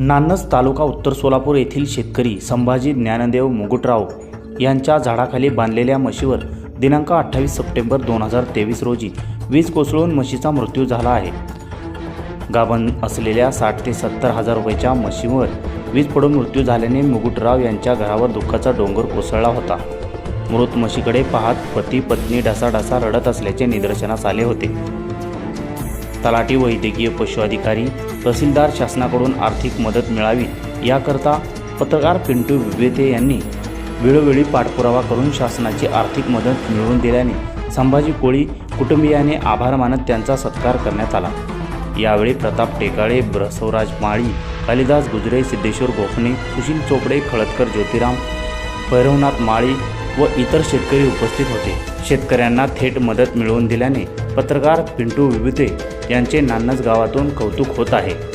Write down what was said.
नान्नज तालुका उत्तर सोलापूर येथील शेतकरी संभाजी ज्ञानदेव मुगुटराव यांच्या झाडाखाली बांधलेल्या म्हशीवर दिनांक अठ्ठावीस सप्टेंबर दोन हजार तेवीस रोजी वीज कोसळून म्हशीचा मृत्यू झाला आहे. गाभण असलेल्या साठ ते सत्तर हजार रुपयाच्या म्हशीवर वीज पडून मृत्यू झाल्याने मुगुटराव यांच्या घरावर दुःखाचा डोंगर कोसळला होता. मृत म्हशीकडे पाहत पती पत्नी ढसाढसा रडत असल्याचे निदर्शनास आले होते. तलाठी वैद्यकीय पशु अधिकारी तहसीलदार शासनाकडून आर्थिक मदत मिळावी याकरता पत्रकार पिंटू विवेते यांनी वेळोवेळी पाठपुरावा करून शासनाची आर्थिक मदत मिळवून दिल्याने संभाजी कोळी कुटुंबियाने आभार मानत त्यांचा सत्कार करण्यात आला. यावेळी प्रताप टेकाळे बसवराज माळी कालिदास गुजरे सिद्धेश्वर गोखणे सुशील चोपडे खळदकर ज्योतिराम भैरवनाथ माळी व इतर शेतकरी उपस्थित होते. शेतकऱ्यांना थेट मदत मिळवून दिल्याने पत्रकार पिंटू विभुते यांचे नान्नज गावातून कौतुक होत आहे.